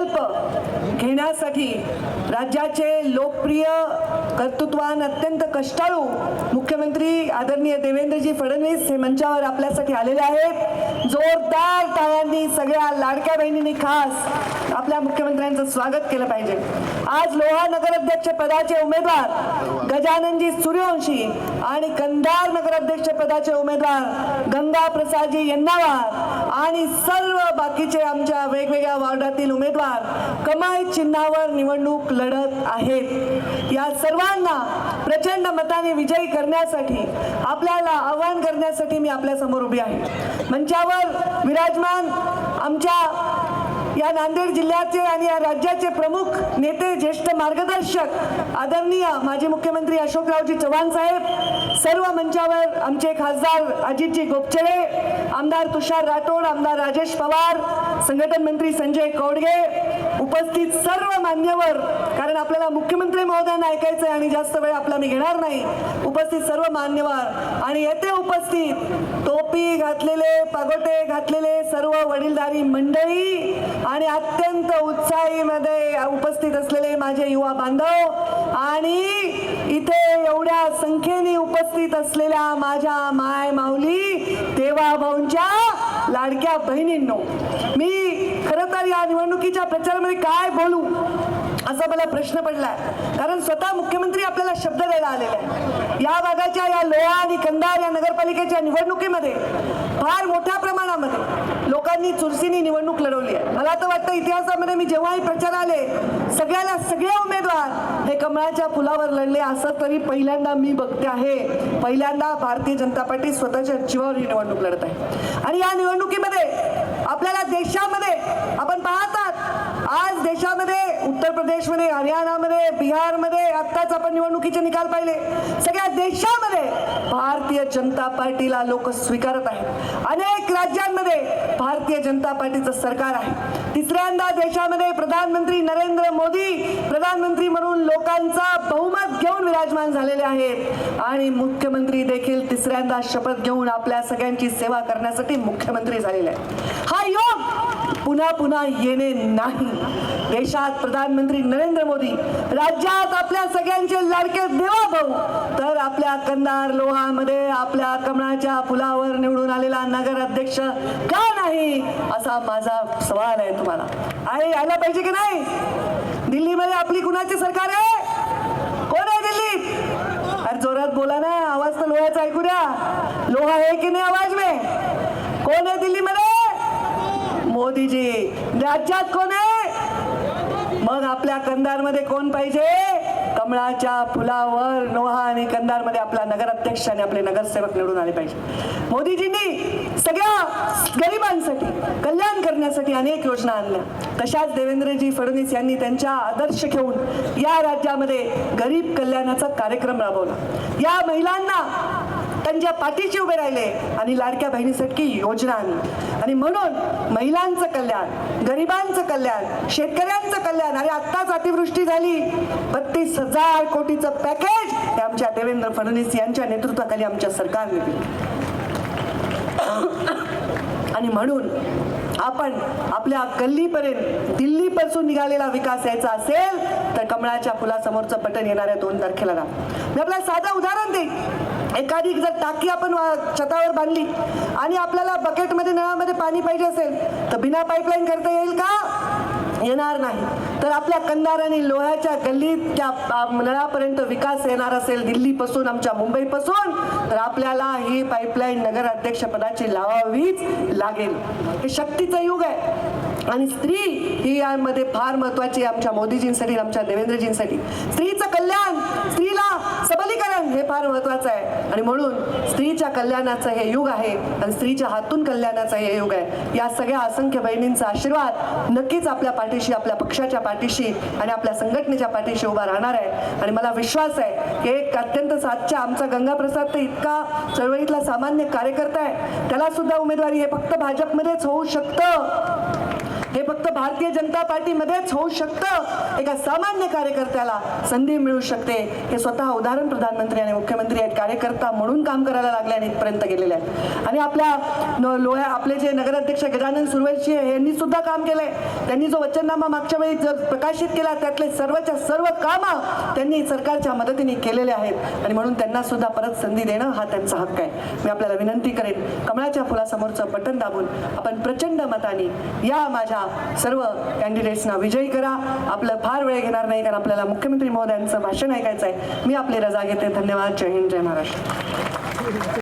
संकल्प घेण्यासाठी राज्याचे लोकप्रिय कर्तृत्वान अत्यंत कष्टाळू मुख्यमंत्री आदरणीय देवेंद्रजी फडणवीस हे मंचावर आपल्यासाठी आलेले आहेत. जोरदार टाळ्यांनी सगळ्या लाडक्या बहिणींनी खास आपल्या मुख्यमंत्र्यांचं स्वागत केलं पाहिजे. आज लोहा नगराध्यक्ष पदाचे उमेदवार गजाननजी सूर्यवंशी आणि कंधार नगराध्यक्ष पदाचे उमेदवार गंगा प्रसादजी यन्नावार आणि सर्व बाकीचे आमच्या वेगवेगळ्या वार्डातील उमेदवार कमाई चिन्हावर निवडणूक लढत आहेत. या सर्वांना प्रचंड मताने विजयी करण्यासाठी आपल्याला आवाहन करण्यासाठी मी आपल्यासमोर उभी आहे. मंचावर विराजमान आमच्या या नांदेड जिल्ह्याचे आणि या राज्याचे प्रमुख नेते ज्येष्ठ मार्गदर्शक आदरणीय माजी मुख्यमंत्री अशोकरावजी चव्हाण साहेब सर्व मंचावर आमचे खासदार अजितजी गोपचडे आमदार तुषार राठोड आमदार राजेश पवार संघटन मंत्री संजय कौडगे उपस्थित सर्व मान्यवर कारण आपल्याला मुख्यमंत्री महोदयांना ऐकायचं आहे आणि जास्त वेळ आपला मी घेणार नाही उपस्थित सर्व मान्यवर. आणि येथे उपस्थित टोपी घातलेले पागोटे घातलेले सर्व वडीलधारी मंडळी आणि अत्यंत उत्साहीमध्ये उपस्थित असलेले माझे युवा बांधव आणि इथे एवढ्या संख्येने उपस्थित असलेल्या माझ्या माय माऊली देवा भाऊंच्या लाडक्या बहिणींनो मी खरं तर या निवडणुकीच्या प्रचारामध्ये काय बोलू असा मला प्रश्न पडलाय. कारण स्वतः मुख्यमंत्री आपल्याला शब्द द्यायला आलेले आहे या भागाच्या या लोहा आणि कंदार या नगरपालिकेच्या निवडणुकीमध्ये फार मोठ्या प्रमाणात सगळ्यांनी चुरशीनी निवडणूक लढवली आहे. मला तर वाटतं इतिहासामध्ये मी जेव्हाही प्रचार आले सगळ्याला सगळे उमेदवार हे कमळाच्या फुलावर लढले. असं तरी पहिल्यांदा मी बघते आहे. पहिल्यांदा भारतीय जनता पार्टी स्वतःच्या जीवावर ही निवडणूक लढत आहे. आणि या निवडणुकीमध्ये आपल्याला देशामध्ये आपण पाहतात आज देशामध्ये उत्तर प्रदेशमध्ये हरियाणामध्ये बिहारमध्ये आत्ताच आपण निवडणुकीचे निकाल पाहिले. सगळ्या देशामध्ये भारतीय जनता पार्टीला लोक स्वीकारत आहेत. अनेक राज्यांमध्ये भारतीय जनता पार्टीचं सरकार आहे. तिसऱ्यांदा देशामध्ये प्रधानमंत्री नरेंद्र मोदी प्रधानमंत्री म्हणून लोकांचा बहुमत घेऊन विराजमान झालेले आहेत. आणि मुख्यमंत्री देखील तिसऱ्यांदा शपथ घेऊन आपल्या सगळ्यांची सेवा करण्यासाठी मुख्यमंत्री झालेले आहेत. हा योग पुन्हा पुन्हा येणे नाही. देशात प्रधानमंत्री नरेंद्र मोदी राज्यात आपल्या सगळ्यांचे लाडके देवा भाऊ. तर आपल्या कंदार लोहामध्ये आपल्या कमळाच्या फुलावर निवडून आलेला नगर अध्यक्ष का नाही? असा माझा सवाल आहे तुम्हाला. आहे यायला पाहिजे की नाही? दिल्लीमध्ये आपली कुणाची सरकार आहे? कोण आहे दिल्लीत? अरे जोरात बोला ना आवाज तर लोह्याचा ऐकू द्या. लोहा आहे की नाही आवाज मे? कोण आहे दिल्लीमध्ये? मोदीजी राज्यात कोण आहे? मग आपल्या कंधारमध्ये कोण पाहिजे? कमळाच्या फुलावर नोहा आणि कंधारमध्ये आपला नगराध्यक्ष आणि आपले नगरसेवक निवडून आले पाहिजे. मोदीजींनी सगळ्या गरिबांसाठी कल्याण करण्यासाठी अनेक योजना आणल्या. तशाच देवेंद्रजी फडणवीस यांनी त्यांच्या आदर्श घेऊन या राज्यामध्ये गरीब कल्याणाचा कार्यक्रम राबवला. या महिलांना त्यांच्या पाठीशी उभे राहिले आणि लाडक्या बहिणीसाठी योजना आणली. आणि म्हणून महिलांचं कल्याण गरिबांचं कल्याण शेतकऱ्यांचं कल्याण आणि आत्ताच अतिवृष्टी झाली. बत्तीस हजार कोटीचं पॅकेज हे आमच्या देवेंद्र फडणवीस यांच्या नेतृत्वाखाली आमच्या सरकारने दिलं. आणि म्हणून आपण आपल्या गल्लीपर्यंत दिल्लीपासून निघालेला विकास यायचा असेल तर कमळाच्या फुलासमोरचं बटन येणाऱ्या दोन तारखेला मी आपल्याला साधं उदाहरण देईन. एखादी जर टाकी आपण वा- छतावर बांधली आणि आपल्याला बकेटमध्ये नळामध्ये पाणी पाहिजे असेल तर बिना पाईपलाईन करता येईल का? येणार नाही. तर आपल्या कंदाराने लोह्याच्या गल्लीत त्या नळापर्यंत विकास येणार असेल दिल्लीपासून आमच्या मुंबईपासून तर आपल्याला ही पाईपलाईन नगर अध्यक्षपदाची लावावीच लागेल. हे शक्तीचं युग आहे. आणि स्त्री ही यामध्ये फार महत्वाची आहे आमच्या मोदीजींसाठी आमच्या देवेंद्रजींसाठी. स्त्रीचं कल्याण स्त्रीला हे फार महत्वाचं आहे. आणि म्हणून स्त्रीच्या कल्याणाचं हे युग आहे आणि स्त्रीच्या हातून कल्याणाचं हे युग आहे. या सगळ्या असंख्य बहिणींचा आशीर्वाद नक्कीच आपल्या पाठीशी आपल्या पक्षाच्या पाठीशी आणि आपल्या संघटनेच्या पाठीशी उभा राहणार आहे. आणि मला विश्वास आहे की एक अत्यंत सातच्या आमचा गंगाप्रसाद तर इतका चळवळीतला सामान्य कार्यकर्ता आहे. त्याला सुद्धा उमेदवारी हे फक्त भाजपमध्येच होऊ शकतं. भारतीय जनता पार्टीमध्येच होऊ शकतं एका सामान्य कार्यकर्त्याला संधी मिळू शकते. हे स्वतः उदाहरण प्रधानमंत्री आणि मुख्यमंत्री आहेत कार्यकर्ता म्हणून काम करायला लागले आणि इथपर्यंत गेलेले आहेत. आणि आपल्या लोह्या आपले जे नगराध्यक्ष गजानन सुरवंशी आहे, यांनी सुद्धा काम केलंय. त्यांनी जो वचननामा मागच्या वेळी जर प्रकाशित केला त्यातले सर्वच्या सर्व कामं त्यांनी सरकारच्या मदतीने केलेले आहेत. आणि म्हणून त्यांना सुद्धा परत संधी देणं हा त्यांचा हक्क आहे. मी आपल्याला विनंती करेन कमळाच्या फुलासमोरचं बटन दाबून आपण प्रचंड मताने या माझ्या सर्व कॅन्डिडेट्सना विजयी करा. आपलं फार वेळ घेणार नाही कारण आपल्याला मुख्यमंत्री महोदयांचं भाषण ऐकायचं आहे मी आपली रजा घेते. धन्यवाद. जय हिंद जय महाराष्ट्र.